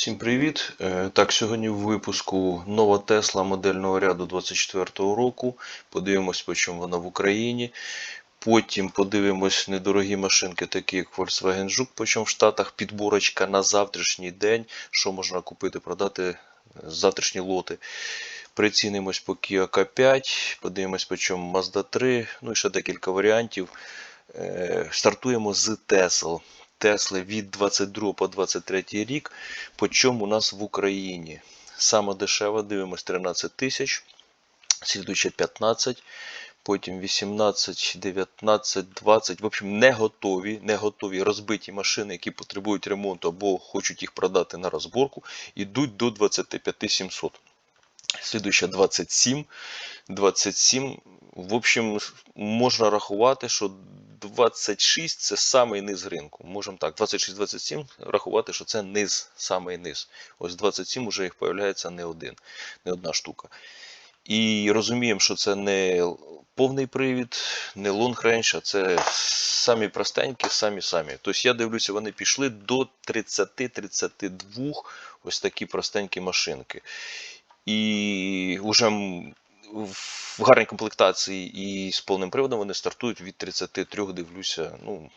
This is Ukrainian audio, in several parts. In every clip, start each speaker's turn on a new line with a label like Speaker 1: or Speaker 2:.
Speaker 1: Всім привіт! Е, Так, сьогодні в випуску нова Тесла модельного ряду 24-го року. Подивимось, по чому вона в Україні. Потім подивимось недорогі машинки, такі як Volkswagen Жук, по чому в Штатах. Підборочка на завтрашній день, що можна купити, продати е, завтрашні лоти. Прицінимось по Kia K5, подивимось, по чому Mazda 3, ну і ще декілька варіантів. Е, Стартуємо з Tesla. Тесли від 22 по 23 рік, по чому у нас в Україні. Саме дешево, дивимось 13 тисяч, слідуюче 15, потім 18, 19, 20. В общем, не готові, не готові розбиті машини, які потребують ремонту або хочуть їх продати на розборку, йдуть до 25 700. Слідуюча 27. 27. В общем, можна рахувати, що 26 це самий низ ринку. Можемо так, 26-27 рахувати, що це низ, самий низ. Ось 27 вже їх появляється не один, не одна штука. І розуміємо, що це не повний привід, не long range, а це самі простенькі, самі-самі. Тобто я дивлюся, вони пішли до 30-32 ось такі простенькі машинки. І вже в гарній комплектації і з повним приводом вони стартують від 33, дивлюся, ну,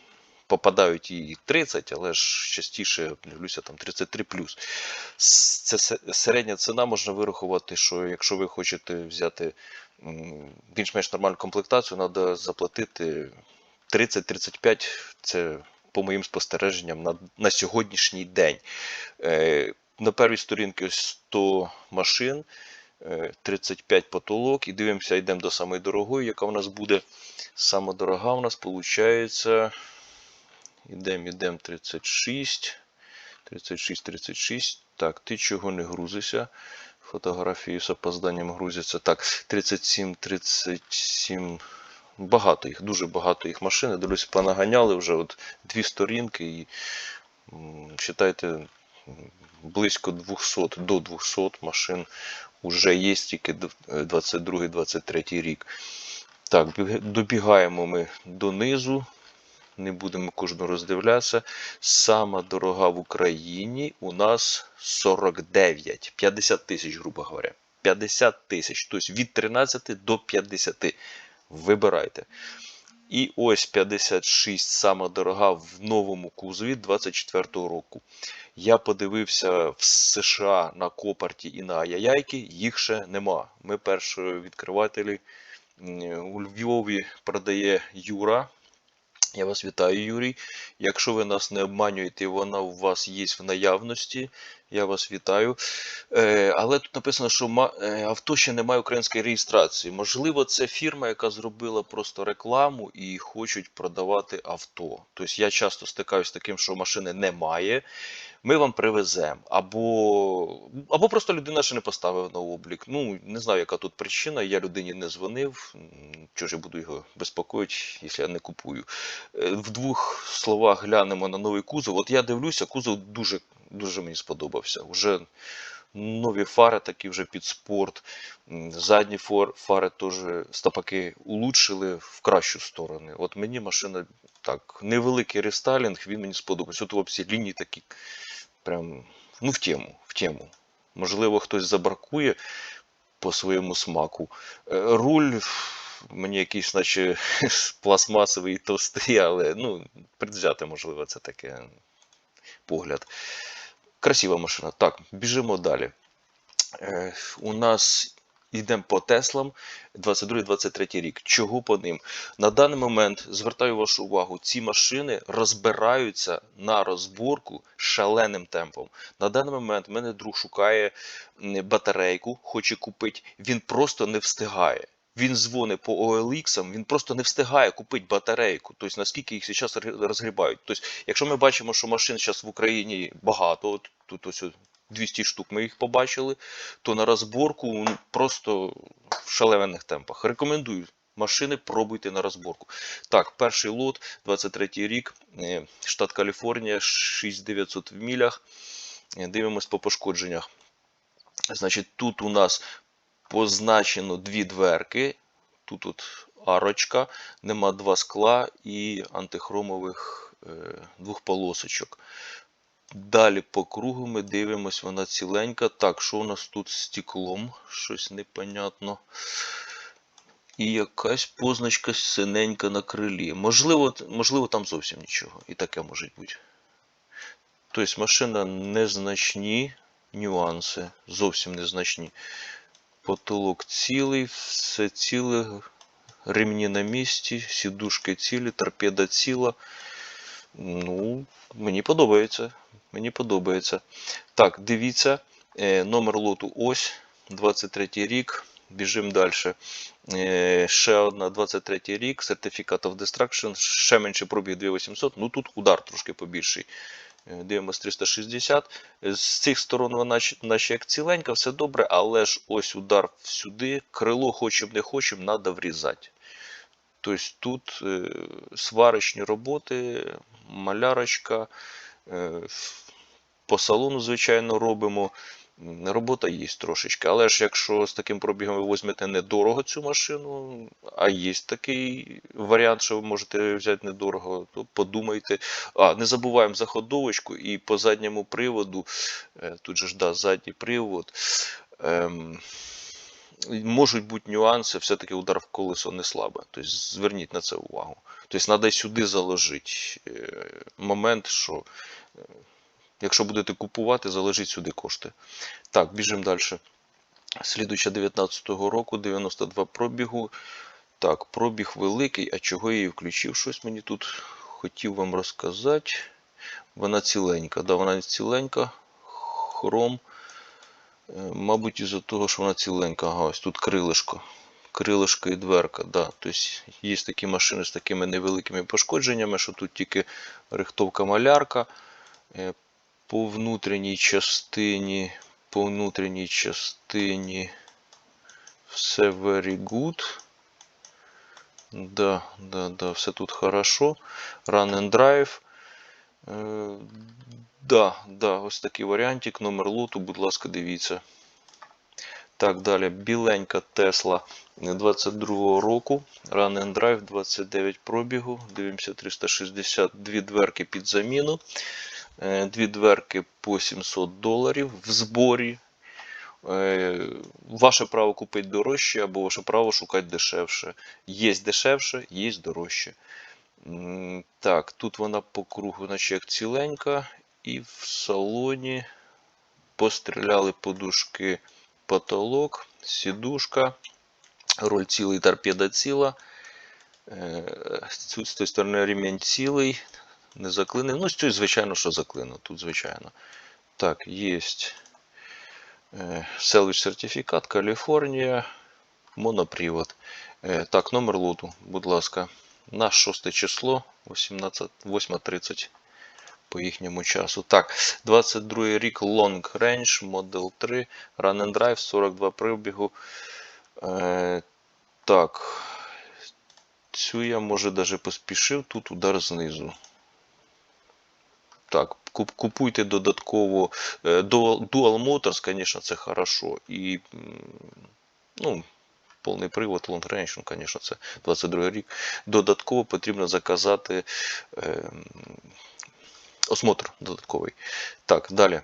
Speaker 1: попадають і 30, але ж частіше дивлюся там 33 Це середня ціна можна вирахувати, що якщо ви хочете взяти більш-менш нормальну комплектацію, треба заплатити 30-35. Це по моїм спостереженням на на сьогоднішній день. Е, На первій сторінці 100 машин. 35 потолок. І дивимося, йдемо до самої дорогої, яка в нас буде. Саме дорога у нас виходить. Йдемо, йдемо 36. 36, 36. Так, ти чого не грузишся? Фотографії з опозданням грузяться. Так, 37, 37. Багато їх, дуже багато їх машин. Дивлюсь, понаганяли вже от дві сторінки і вважайте, близько 200 до 200 машин вже є тільки 22-23 рік. Так, добігаємо ми донизу. Не будемо кожну роздивлятися. Сама дорога в Україні у нас 49, 50 тисяч, грубо говоря. 50 тисяч. Тобто від 13 до 50. Вибирайте. І ось 56 сама дорога в новому кузові 24 року. Я подивився в США на Копарті і на Аяяйки, їх ще нема. Ми перші відкривателі у Львові продає Юра. Я вас вітаю, Юрій. Якщо ви нас не обманюєте, вона у вас є в наявності. Я вас вітаю. Е, Але тут написано, що е, авто ще не має української реєстрації. Можливо, це фірма, яка зробила просто рекламу і хочуть продавати авто. Тобто я часто стикаюся з таким, що машини немає. Ми вам привеземо. Або або просто людина ще не поставила на облік. Ну, не знаю, яка тут причина. Я людині не дзвонив. Чого ж я буду його безпокоїти, якщо я не купую. Е, в двох словах глянемо на новий кузов. От я дивлюся, кузов дуже дуже мені сподобався. Вже нові фари такі вже під спорт. Задні фари теж стопаки улучшили в кращу сторону. От мені машина так, невеликий рестайлінг, він мені сподобався. От всі лінії такі прям ну, в тему. в тему. Можливо, хтось забракує по своєму смаку. Е, руль. Мені якийсь, наче пластмасовий товстий, але ну, предвзяти, можливо, це таке погляд. Красива машина. Так, біжимо далі. Е, У нас йдемо по Теслам 22-23 рік. Чого по ним? На даний момент звертаю вашу увагу, ці машини розбираються на розборку шаленим темпом. На даний момент мене друг шукає батарейку, хоче купити, він просто не встигає він дзвонить по OLX, він просто не встигає купити батарейку. Тобто наскільки їх зараз розгрібають. Тобто, якщо ми бачимо, що машин зараз в Україні багато, тут ось 200 штук ми їх побачили, то на розборку ну, просто в шалених темпах. Рекомендую. Машини пробуйте на розборку. Так, перший лот, 23 рік, е, штат Каліфорнія, 6900 в мілях. Е, дивимось по пошкодженнях. Значить, тут у нас позначено дві дверки. Тут от арочка, нема два скла і антихромових е, двох полосочок. Далі по кругу ми дивимось, вона ціленька. Так, що у нас тут з стеклом? Щось непонятно. І якась позначка синенька на крилі. Можливо, можливо, там зовсім нічого. І таке може бути. Тобто машина незначні нюанси, зовсім незначні. Потолок цілий, все ціле, ремні на місці, сідушки цілі, торпеда ціла. Ну, мені подобається. Мені подобається. Так, дивіться, е, номер лоту ось, 23 рік. Біжимо далі. Е, ще одна 23 рік, Certificate of Destruction, ще менше пробіг 2800. Ну тут удар трошки побільший. Е, Дивимось 360. З цих сторон вона наче як ціленька, все добре, але ж ось удар сюди, крило хочемо не хочемо, треба врізати. Тобто тут е, сварочні роботи, малярочка, е, по салону, звичайно, робимо. Робота є трошечки, але ж якщо з таким пробігом ви візьмете недорого цю машину, а є такий варіант, що ви можете взяти недорого, то подумайте. А, не забуваємо за ходовочку і по задньому приводу, е, тут же ж да, задній привод. Ем, можуть бути нюанси, все-таки удар в колесо не слабе. Тобто зверніть на це увагу. Тобто треба сюди заложити е, момент, що е, якщо будете купувати, заложіть сюди кошти. Так, біжимо далі. Слідуюча 19-го року, 92 пробігу. Так, пробіг великий, а чого я її включив? Щось мені тут хотів вам розказати. Вона ціленька. Да, вона ціленька. Хром. Е, Мабуть, із-за того, що вона ціленька. Ага, ось тут крилишко. Крилишко і дверка. Да. Тобто є такі машини з такими невеликими пошкодженнями, що тут тільки рихтовка малярка. Е, По внутрішній частині, по внутрішній частині все very good. Да, да, да, все тут хорошо. Run and drive. Е, да, да, ось такий варіантик. Номер лоту, будь ласка, дивіться. Так, далі. Біленька Тесла 22 року. Run and drive 29 пробігу. Дивимося 362 дверки під заміну. Е, Дві дверки по 700 доларів в зборі. Е, Ваше право купити дорожче або ваше право шукати дешевше. Є дешевше, є дорожче. Так, тут вона по кругу, наче як ціленька, і в салоні постріляли подушки потолок, сідушка, руль цілий, торпеда ціла. Е, З тієї сторони ремінь цілий, не заклинив. Ну, з звичайно, що заклинив. Тут, звичайно. Так, є селвич сертифікат, Каліфорнія, монопривод. Е, Так, номер лоту, будь ласка, на 6 число, 18, 8.30 по їхньому часу. Так, 22 рік Long Range, Model 3, Run and Drive, 42 пробігу. Е, так, цю я може даже поспішив, тут удар знизу. Так, купуйте додатково. Е, Dual Motors, звісно, це хорошо. І, ну, повний привод, Long Range, ну, звісно, це 22 рік. Додатково потрібно заказати е, осмотр додатковий. Так, далі.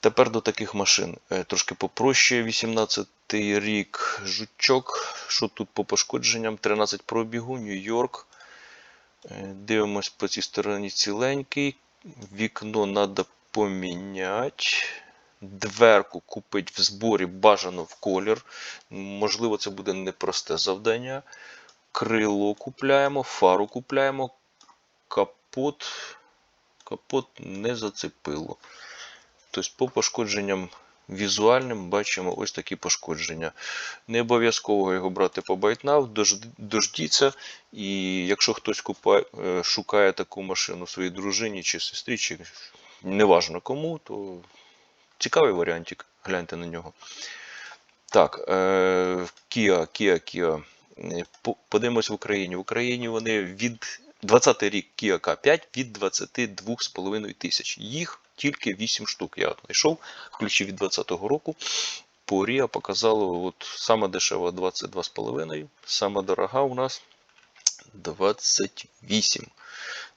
Speaker 1: Тепер до таких машин. Е, Трошки попроще. 18 рік жучок. Що тут по пошкодженням? 13 пробігу, Нью-Йорк. Е, Дивимось по цій стороні ціленький. Вікно треба поміняти. Дверку купити в зборі бажано в колір. Можливо, це буде непросте завдання. Крило купляємо, фару купляємо, капот. Капот не зацепило. Тобто по пошкодженням візуальним бачимо ось такі пошкодження. Не обов'язково його брати по байтнав, дождіться. І якщо хтось купає, е, шукає таку машину своїй дружині чи сестрі, чи неважно кому, то цікавий варіантик. Гляньте на нього. Так, е, Kia, Kia, Kia. Е, Подивимось в Україні. В Україні вони від 20 рік Kia K5 від 22,5 тисяч. Їх тільки 8 штук. Я знайшов, ключі від 20-го року. По Ріа показало, от сама дешева 22,5, сама дорога у нас 28.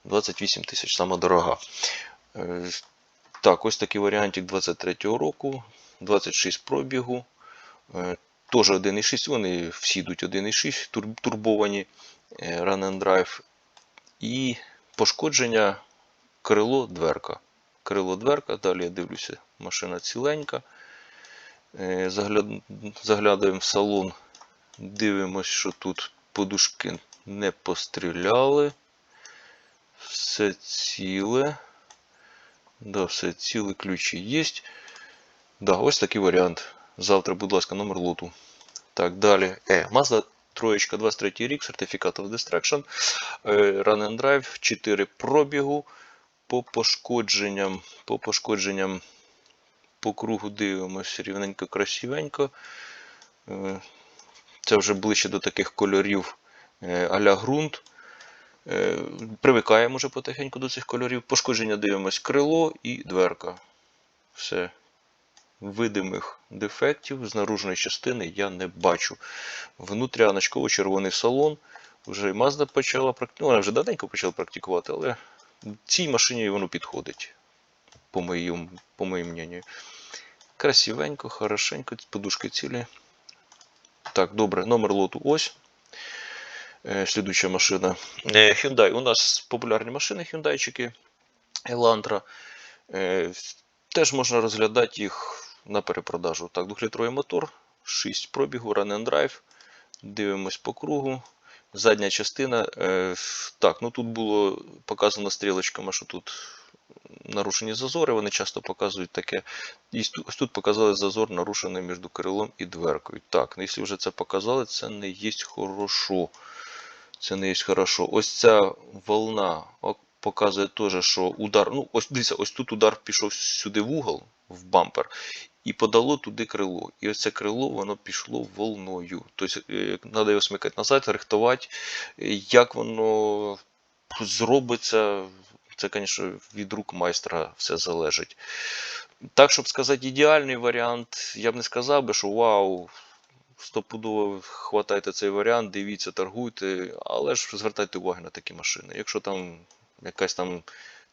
Speaker 1: 28 тисяч, сама дорога. Так, ось такий варіантик 23-го року, 26 пробігу. Е, Теж 1.6, вони всі йдуть 1.6, турбовані е, Run and Drive. І пошкодження крило дверка. Крило дверка, далі я дивлюся, машина ціленька. Е, Загляд... Заглядаємо в салон, дивимось, що тут подушки не постріляли. Все ціле. Да, все ціле, ключі є. Да, ось такий варіант. Завтра, будь ласка, номер лоту. Так, далі. Е, Mazda троєчка 23 рік, сертифікат of Destruction. Е, Run and Drive, 4 пробігу. По пошкодженням, по пошкодженням по кругу дивимося рівненько, красивенько. Е, Це вже ближче до таких кольорів е, а-ля ґрунт. Е, Привикаємо вже потихеньку до цих кольорів. Пошкодження дивимось крило і дверка. Все. Видимих дефектів з наружної частини я не бачу. Внутряночково червоний салон. Вже і Mazda почала практикувати. Ну, вона вже давненько почала практикувати, але цій машині воно підходить, по моєму, по моєму мнению. Красивенько, хорошенько, подушки цілі. Так, добре, номер лоту ось. Е, Слідуюча машина. Е, Hyundai. У нас популярні машини Hyundaiчики. Elantra. Е, Теж можна розглядати їх на перепродажу. Так, 2-літровий мотор, 6 пробігу, Run and Drive. Дивимось по кругу. Задня частина. Так, ну тут було показано стрілочками, що тут нарушені зазори. Вони часто показують таке. І ось тут- показали зазор, нарушений між крилом і дверкою. Так, ну, якщо вже це показали, це не є хорошо. Це не є хорошо. Ось ця волна показує теж, що удар. Ну, ось дивіться, ось тут удар пішов сюди в угол, в бампер, і подало туди крило. І ось це крило воно пішло волною. Тобто треба його смикати назад, рихтувати. Як воно зробиться, це, звісно, від рук майстра все залежить. Так, щоб сказати, ідеальний варіант, я б не сказав би, що вау, стопудово хватайте цей варіант, дивіться, торгуйте, але ж звертайте увагу на такі машини. Якщо там якась там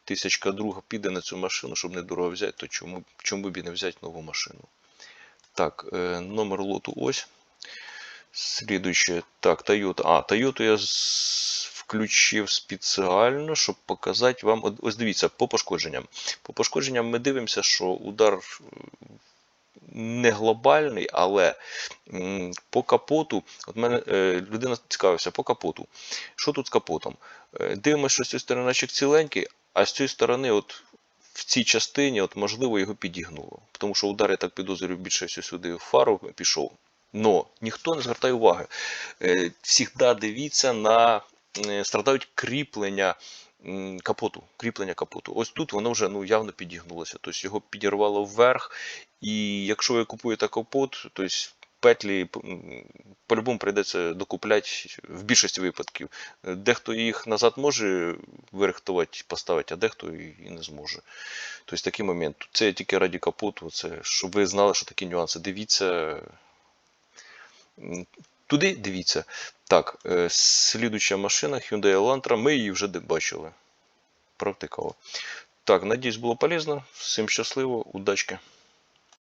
Speaker 1: тисячка друга піде на цю машину, щоб не дорого взяти, то чому, чому б і не взяти нову машину? Так, е, номер лоту ось. Слідуюче, так, Toyota. А, Toyota я включив спеціально, щоб показати вам. Ось дивіться, по пошкодженням. По пошкодженням ми дивимося, що удар не глобальний, але по капоту, от мене е, людина цікавився по капоту. Що тут з капотом? Е, Дивимося, що з цієї сторони наче ціленький, а з цієї сторони, от в цій частині, от, можливо, його підігнуло. Тому що удар, я так підозрюю, більше сюди в фару пішов. Но ніхто не звертає уваги. Е, Всігда дивіться на страдають кріплення капоту. Кріплення капоту. Ось тут воно вже ну, явно підігнулося. Тобто його підірвало вверх. І якщо ви купуєте капот, то петлі по-любому прийдеться докупляти в більшості випадків. Дехто їх назад може вирихтувати, поставити, а дехто і не зможе. Тобто такий момент. Це тільки раді капоту, це щоб ви знали, що такі нюанси. Дивіться. Туди дивіться. Так, е, слідуча машина Hyundai Elantra, ми її вже бачили. Провтикало. Так, надіюсь, було полезно. Всім щасливо, удачки.